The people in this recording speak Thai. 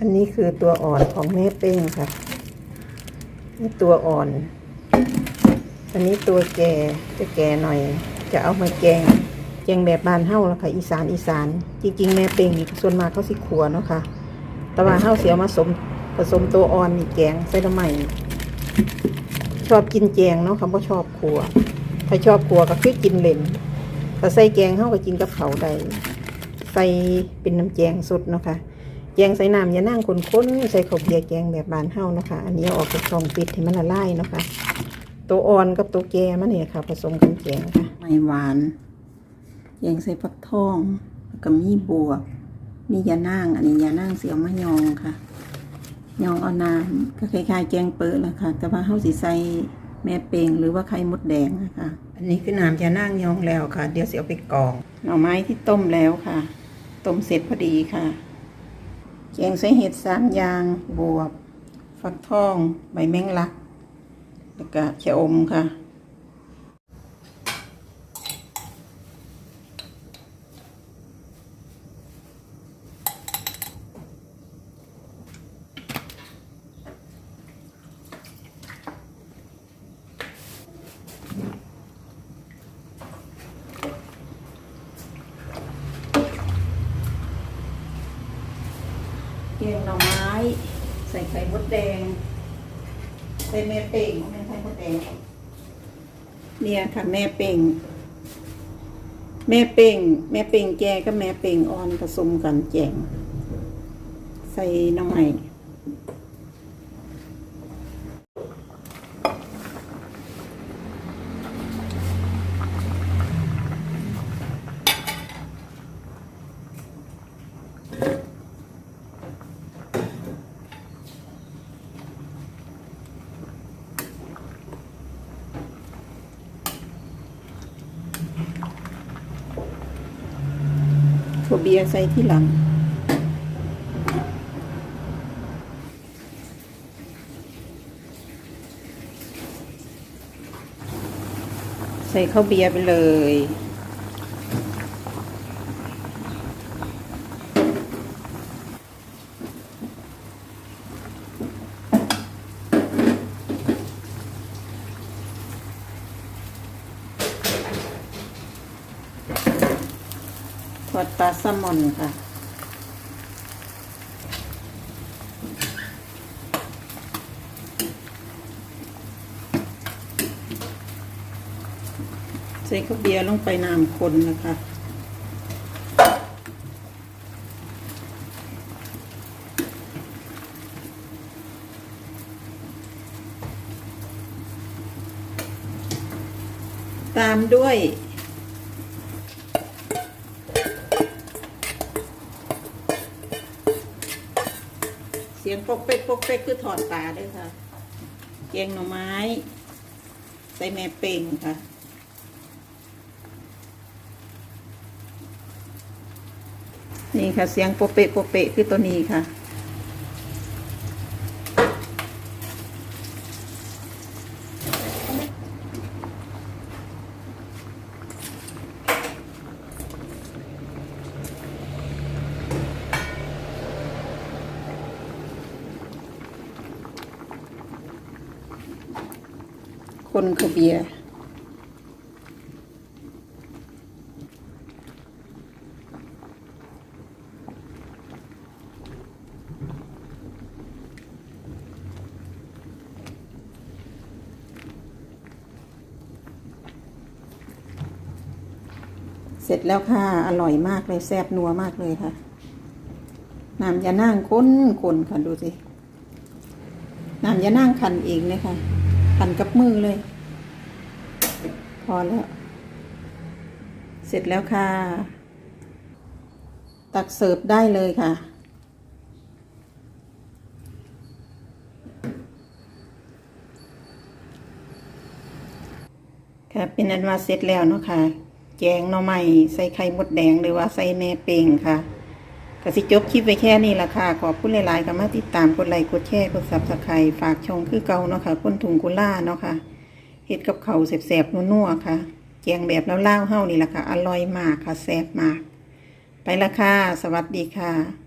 อันนี้คือตัวอ่อนของแม่เป้งค่ะ นี่ตัวอ่อน อันนี้ตัวแก่จะแก่หน่อย จะเอามาแกงแกงแบบบานเฮ้าแล้วค่ะ อีสานอีสาน จริง ๆ แม่เป้งมีส่วนมากเขาสิขัวเนาะค่ะ แต่ว่าเฮ้าเสียมาสมผสมตัวอ่อนนี่แกงใส่ละไม่ชอบกินแกงเนาะคำว่าชอบขัว ถ้าชอบขัวก็คือกินเล่นถ้าใส่แกงเฮ้าก็กินกับเขาได้ใส่เป็นน้ำแกงสดเนาะค่ะ แกงใส่น้ำอย่านั่งคนๆใส่ข้าวเบียร์แกงแบบบานเฮาเนาะคะ อันนี้เอาออกจากช่องปิดให้มันละลายเนาะคะ ตัวอ่อนกับตัวแก่มันเนี่ยค่ะ ผสมกันแกงค่ะไม่หวานแกงใส่ฟักทองแล้วก็มีบวบมียานั่งอันนี้ยานั่งเสียวมะยองค่ะ ยองเอาน้ำก็คล้ายๆแกงเปิดแหละค่ะ แต่ว่าเฮาสิใส่แม่เปงหรือว่าไข่มดแดงนะคะอันนี้คือน้ำยานั่งยองแล้วค่ะ เดี๋ยวเสียเอาไปกรองหน่อไม้ที่ต้มแล้วค่ะ ต้มเสร็จพอดีค่ะ แกงใส่เห็ดสามอย่างบวบ ฟักทอง ใบแมงลัก แล้วก็ชะอมค่ะ งหน่อไม้ ใส่ไข่มดแดง ใส่แม่เป่งแม่ไข่มดแดง เนี่ยค่ะแม่เป่ง แม่เป่ง แม่เป่งแกกับแม่เป่งอ่อนผสมกันแจง ใส่หน้ำใหม่ ถั่วเบียร์ใส่ที่หลัง ใส่ข้าวเบียร์ไปเลย ทอดปลาแซลมอนค่ะ ใส่ข้าวเบียร์ลงไปน้ำคนนะคะตามด้วย สียงปกเป๊กปกเป๊กคือถอดตาด้วยค่ะแกงหน่อไม้ ใส่แม่เป่งค่ะนี่ค่ะเสียงโปะเปะโปะเปะคือตัวนี้ค่ะ คนเขาเบียเสร็จแล้วค่ะ อร่อยมากเลยแซ่บนัวมากเลยค่ะ น้ำยานั่งข้นคนค่ะ ดูสิ น้ำยานั่งคันเองเลยค่ะ คันกับมือเลย พอแล้ว เสร็จแล้วค่ะ ตักเสิร์ฟได้เลยค่ะ ค่ะ เป็นอันว่าเสร็จแล้วเนาะค่ะ แกงหน่อไม้ใส่ไข่มดแดงหรือว่าใส่แม่เป่งค่ะก็สิจบคลิปไว้แค่นี้ละค่ะ ขอบคุณหลายๆค่ะมาติดตามกดไลค์กดแชร์กดซับสไครต์ฝากช่องคือเก่าเนาะค่ะคนถุงกุล่าเนาะค่ะ เห็ดกับเขาแสบๆนัวๆค่ะแกงแบบแล้วเล่าวๆเฮานี่แหละค่ะ อร่อยมากค่ะแซ่บมาก ไปละค่ะ สวัสดีค่ะ